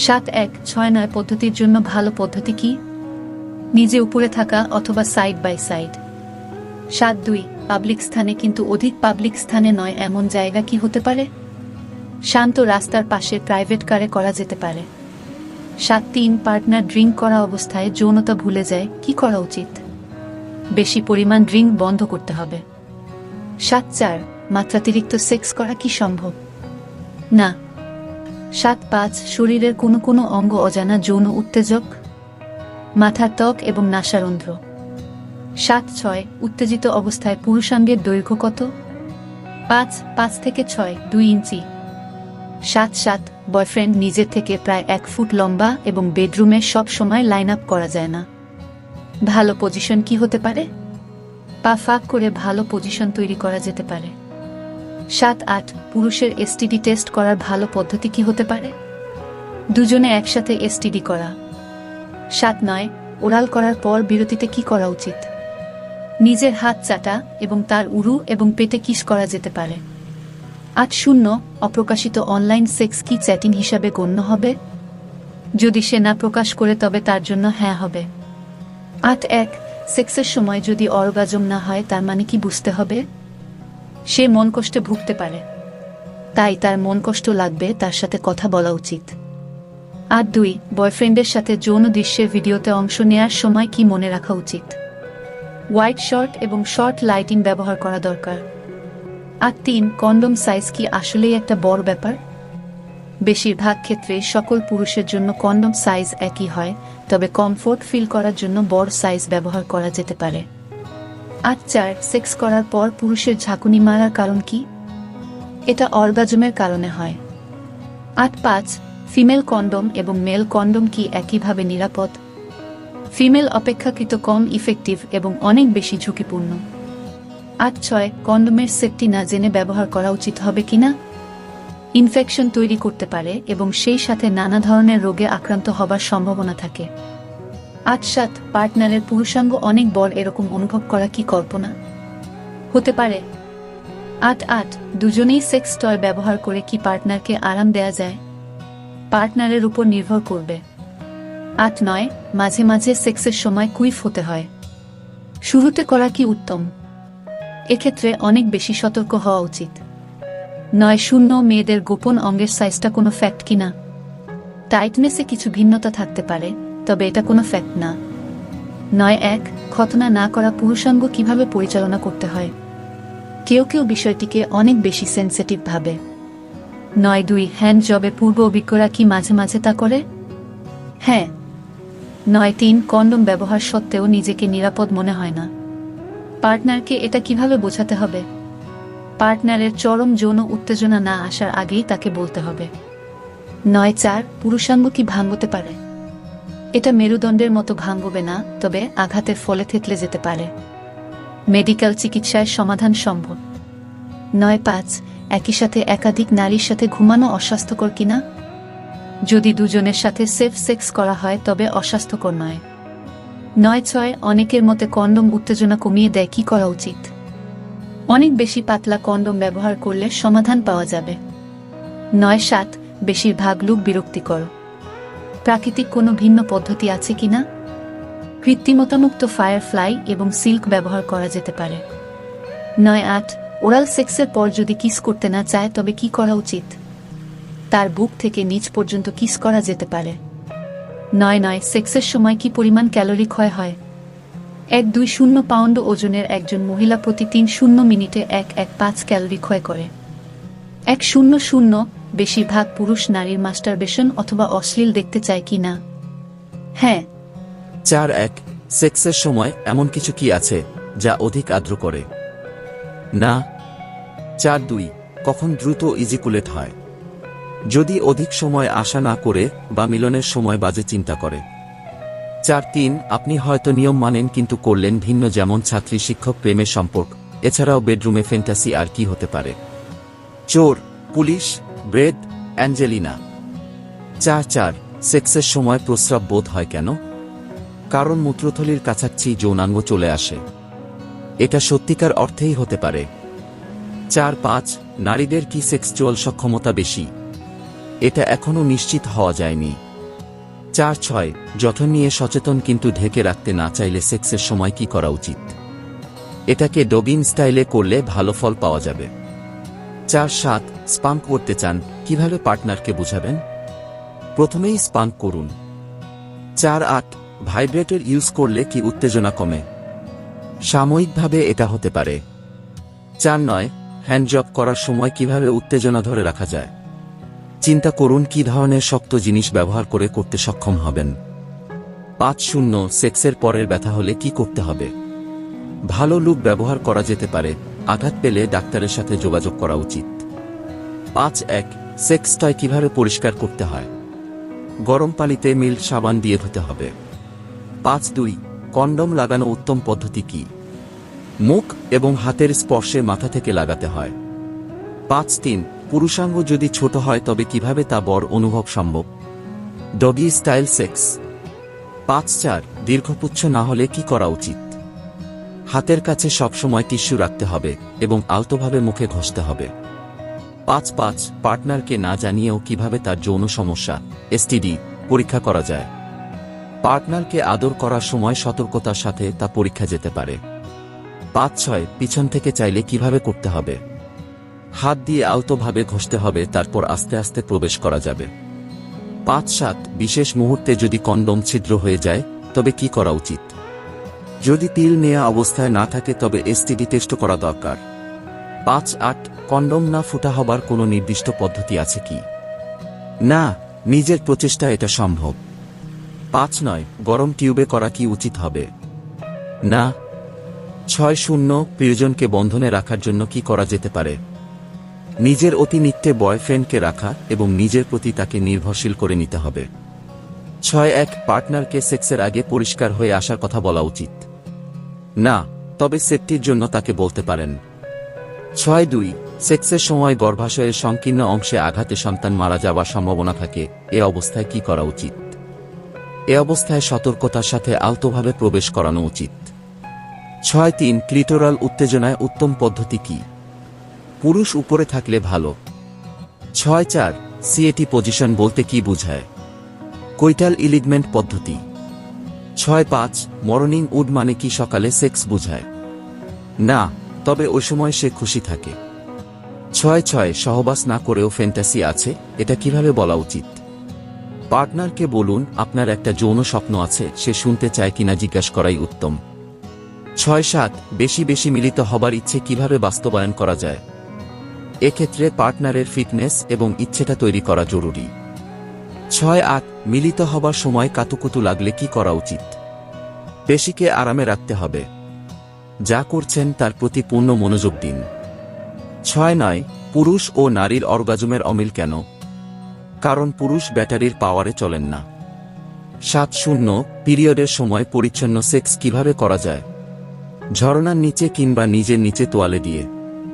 সাত এক ছয় নয় পদ্ধতির জন্য ভালো পদ্ধতি কি? নিজে উপরে থাকা অথবা সাইড বাই সাইড সাত দুই পাবলিক স্থানে কিন্তু অধিক পাবলিক স্থানে নয়, এমন জায়গা কি হতে পারে? শান্ত রাস্তার পাশে প্রাইভেট কারে করা যেতে পারে। সাত তিন পার্টনার ড্রিঙ্ক করা অবস্থায় যৌনতা ভুলে যায়, কি করা উচিত? বেশি পরিমাণ ড্রিঙ্ক বন্ধ করতে হবে। সাত চার, মাত্রাতিরিক্ত সেক্স করা কি সম্ভব? না সাত পাঁচ শরীরের কোনো কোনো অঙ্গ অজানা যৌন উত্তেজক, মাথার ত্বক এবং নাসারন্ধ্র সাত ছয় উত্তেজিত অবস্থায় পুরুষাঙ্গের দৈর্ঘ্য কত? পাঁচ পাঁচ থেকে ছয়, দুই ইঞ্চি। সাত সাত বয়ফ্রেন্ড নিজের থেকে প্রায় এক ফুট লম্বা এবং বেডরুমে সব সময় লাইন আপ করা যায় না। ভালো পজিশন কি হতে পারে? পা ফাঁক করে ভালো পজিশন তৈরি করা যেতে পারে। সাত আট পুরুষের এসটিডি টেস্ট করার ভালো পদ্ধতি কি হতে পারে? দুজনে একসাথে এসটিডি করা। সাত নয়, ওরাল করার পর বিরতিতে কি করা উচিত? নিজের হাত চাটা এবং তার উরু এবং পেটে কিস করা যেতে পারে। আট শূন্য, অপ্রকাশিত অনলাইন সেক্স কি চ্যাটিং হিসাবে গণ্য হবে? যদি সে না প্রকাশ করে তবে তার জন্য হ্যাঁ হবে। আট এক সেক্সের সময় যদি অর্গাজম না হয় তার মানে কি বুঝতে হবে? সে মন কষ্টে ভুগতে পারে। তাই তার মন কষ্ট লাগবে তার সাথে কথা বলা উচিত। আর দুই, বয়ফ্রেন্ডের সাথে যৌন দৃশ্যের ভিডিওতে অংশ নেয়ার সময় কি মনে রাখা উচিত? হোয়াইট শর্ট এবং শর্ট লাইটিং ব্যবহার করা দরকার। আর তিন, কন্ডম সাইজ কি আসলেই একটা বড় ব্যাপার? বেশিরভাগ ক্ষেত্রে সকল পুরুষের জন্য কন্ডম সাইজ একই হয়, তবে কমফোর্ট ফিল করার জন্য বড় সাইজ ব্যবহার করা যেতে পারে। আট চার, সেক্স করার পর পুরুষের ঝাঁকুনি মারার কারণ কি? এটা অর্গাজমের কারণে হয়। আট পাঁচ, ফিমেল কন্ডম এবং মেল কন্ডম কি একইভাবে নিরাপদ? ফিমেল অপেক্ষাকৃত কম ইফেক্টিভ এবং অনেক বেশি ঝুঁকিপূর্ণ। আট ছয়, কন্ডোমের সেফটি না জেনে ব্যবহার করা উচিত হবে কিনা? ইনফেকশন তৈরি করতে পারে এবং সেই সাথে নানা ধরনের রোগে আক্রান্ত হবার সম্ভাবনা থাকে। আট সাত পার্টনারের পুরুষাঙ্গ অনেক বড় এরকম অনুভব করা কি কল্পনা? হতে পারে। আট আট, দুজনেই সেক্স টয় ব্যবহার করে কি পার্টনারকে আরাম দেয়া যায়? পার্টনারের উপর নির্ভর করবে। আট নয়, মাঝে মাঝে সেক্সের সময় কুইফ হতে হয়। শুরুতে করা কি উত্তম? এক্ষেত্রে অনেক বেশি সতর্ক হওয়া উচিত। নয় শূন্য, মেয়েদের গোপন অঙ্গের সাইজটা কোনো ফ্যাক্ট কিনা? টাইটনেসে কিছু ভিন্নতা থাকতে পারে। তবে এটা কোনো ফ্যাক্ট না। নয় এক খতনা না করা পুরুষাঙ্গ কীভাবে পরিচালনা করতে হয়? কেউ কেউ বিষয়টিকে অনেক বেশি সেন্সিটিভ ভাবে। নয় দুই হ্যান্ড জবে পূর্ব অভিজ্ঞরা কি মাঝে মাঝে তা করে? হ্যাঁ। নয় তিন, কন্ডম ব্যবহার সত্ত্বেও নিজেকে নিরাপদ মনে হয় না। পার্টনারকে এটা কীভাবে বোঝাতে হবে? পার্টনারের চরম যৌন উত্তেজনা না আসার আগেই তাকে বলতে হবে। নয় চার, পুরুষাঙ্গ কি ভাঙ্গতে পারে? এটা মেরুদণ্ডের মতো ভাঙ্গবে না, তবে আঘাতের ফলে থেতলে যেতে পারে। মেডিকেল চিকিৎসায় সমাধান সম্ভব। নয় পাঁচ, একই সাথে একাধিক নারীর সাথে ঘুমানো অস্বাস্থ্যকর কিনা? যদি দুজনের সাথে সেফ সেক্স করা হয়, তবে অস্বাস্থ্যকর নয়। নয় ছয়, অনেকের মতে কন্ডম উত্তেজনা কমিয়ে দেয়, কি করা উচিত? অনেক বেশি পাতলা কন্ডম ব্যবহার করলে সমাধান পাওয়া যাবে। নয় সাত, বেশিরভাগ লোক বিরক্তিকর। প্রাকৃতিক কোনো ভিন্ন পদ্ধতি আছে কিনা? কৃত্রিমতামুক্ত ফায়ারফ্লাই এবং সিল্ক ব্যবহার করা যেতে পারে। নয় আট, ওরাল সেক্সের পর যদি কিস করতে না চায়, তবে কি করা উচিত? তার বুক থেকে নিচ পর্যন্ত কিস করা যেতে পারে। নয় নয়, সেক্সের সময় কি পরিমাণ ক্যালোরি ক্ষয় হয়? এক দুই শূন্য পাউন্ড ওজনের একজন মহিলা প্রতি তিন শূন্য মিনিটে এক এক পাঁচ ক্যালোরি ক্ষয় করে। এক শূন্য শূন্য বেশিরভাগ পুরুষ নারীর মাস্টারবেশন অথবা অশ্লীল দেখতে চায় কি না? হ্যাঁ। চার এক, সেক্সের সময় এমন কিছু কি আছে যা অধিক আর্দ্র করে? না। চার দুই, কখন দ্রুত ইজিকুলেট হয়? যদি অধিক সময় আশা না করে বা মিলনের সময় বাজে চিন্তা করে। চার তিন, আপনি হয়তো নিয়ম মানেন কিন্তু করলেন ভিন্ন যেমন ছাত্রী, শিক্ষক, প্রেমের সম্পর্ক। এছাড়াও বেডরুমে ফ্যান্টাসি আর কি হতে পারে? চোর, পুলিশ ব্রেড, অ্যাঞ্জেলিনা। চার চার, সেক্সের সময় প্রস্রাব বোধ হয় কেন? কারণ মূত্রথলির কাছাচ্ছি যৌনাঙ্গ চলে আসে। এটা সত্যিকার অর্থেই হতে পারে। চার, পাঁচ, নারীদের কি সেক্সুয়াল সক্ষমতা বেশি? এটা এখনও নিশ্চিত হওয়া যায়নি। চার, ছয় যত্ন নিয়ে সচেতন কিন্তু ঢেকে রাখতে না চাইলে সেক্সের সময় কি করা উচিত? এটাকে ডগিং স্টাইলে করলে ভালো ফল পাওয়া যাবে। চার সাত স্পাম্প করতে চান, কীভাবে পার্টনারকে বুঝাবেন? প্রথমেই স্পাম্প করুন। চার আট, ভাইব্রেটর ইউজ করলে কি উত্তেজনা কমে? সাময়িকভাবে এটা হতে পারে। চার নয়, হ্যান্ডজব করার সময় কীভাবে উত্তেজনা ধরে রাখা যায়? চিন্তা করুন কি ধরনের শক্ত জিনিস ব্যবহার করে করতে সক্ষম হবেন। পাঁচ শূন্য, সেক্সের পরের ব্যথা হলে কি করতে হবে? ভালো লুক ব্যবহার করা যেতে পারে। আঘাত পেলে ডাক্তারের সাথে যোগাযোগ করা উচিত। পাঁচ এক সেক্স টয় কীভাবে পরিষ্কার করতে হয়? গরম পানিতে মিল্ক সাবান দিয়ে ধুতে হবে। পাঁচ দুই, কন্ডম লাগানো উত্তম পদ্ধতি কি? মুখ এবং হাতের স্পর্শে মাথা থেকে লাগাতে হয়। পাঁচ তিন, পুরুষাঙ্গ যদি ছোট হয় তবে কীভাবে তা বড় অনুভব সম্ভব? Doggy style sex. পাঁচ চার, দীর্ঘপুচ্ছ না হলে কি করা উচিত? হাতের কাছে সবসময় টিস্যু রাখতে হবে এবং আলতোভাবে মুখে ঘষতে হবে। পাঁচ পাঁচ, পার্টনারকে না জানিয়েও কীভাবে তার যৌন সমস্যা এসটিডি পরীক্ষা করা যায়। পার্টনারকে আদর করার সময় সতর্কতার সাথে তা পরীক্ষা যেতে পারে। পাঁচ ছয়, পিছন থেকে চাইলে কীভাবে করতে হবে? হাত দিয়ে আলতোভাবে ঘষতে হবে, তারপর আস্তে আস্তে প্রবেশ করা যাবে। পাঁচ সাত, বিশেষ মুহূর্তে যদি কন্ডম ছিদ্র হয়ে যায়, তবে কি করা উচিত? যদি তিল নেয়া অবস্থায় না থাকে তবে এসটিডি টেস্ট করা দরকার। পাঁচ আট কন্ডম না ফুটা হবার কোনো নির্দিষ্ট পদ্ধতি আছে কি? না, নিজের প্রচেষ্টা এটা সম্ভব। পাঁচ নয়, গরম টিউবে করা কি উচিত হবে? না। ছয় শূন্য, প্রিয়জনকে বন্ধনে রাখার জন্য কি করা যেতে পারে? নিজের অতিনিত্যে বয়ফ্রেন্ডকে রাখা এবং নিজের প্রতি তাকে নির্ভরশীল করে নিতে হবে। ছয় এক, পার্টনারকে সেক্সের আগে পরিষ্কার হয়ে আসার কথা বলা উচিত। না, তবে সেফটির জন্য তাকে বলতে পারেন। ছয় দুই, সেক্সের সময় গর্ভাশয়ের সংকীর্ণ অংশে আঘাতে সন্তান মারা যাওয়ার সম্ভাবনা থাকে, এ অবস্থায় কি করা উচিত? এ অবস্থায় সতর্কতার সাথে আলতোভাবে প্রবেশ করানো উচিত। ছয় তিন, ক্লিটোরাল উত্তেজনায় উত্তম পদ্ধতি কি? পুরুষ উপরে থাকলে ভালো। ছয় চার, সিএটি পজিশন বলতে কি বোঝায়? কৈটাল ইলিগমেন্ট পদ্ধতি। ছয় পাঁচ মর্নিং উড মানে কি সকালে সেক্স বোঝায়। না, তবে ওই সময় সে খুশি থাকে। ছয় ছয়, সহবাস না করেও ফ্যান্টাসি আছে, এটা কীভাবে বলা উচিত? পার্টনারকে বলুন, আপনার একটা যৌন স্বপ্ন আছে, সে শুনতে চায় কিনা জিজ্ঞাসা করাই উত্তম। ছয় সাত, বেশি বেশি মিলিত হবার ইচ্ছে কীভাবে বাস্তবায়ন করা যায়? এক্ষেত্রে পার্টনারের ফিটনেস এবং ইচ্ছেটা তৈরি করা জরুরি। ছয় আট মিলিত হবার সময় কাতুকুতু লাগলে কি করা উচিত? পেশিকে আরামে রাখতে হবে। যা করছেন তার প্রতি পূর্ণ মনোযোগ দিন। ছয় নয়, পুরুষ ও নারীর অর্গাজমের অমিল কেন? কারণ পুরুষ ব্যাটারির পাওয়ারে চলেন না। সাত শূন্য, পিরিয়ডের সময় পরিচ্ছন্ন সেক্স কীভাবে করা যায়? ঝরনার নিচে কিংবা নিজের নিচে তোয়ালে দিয়ে।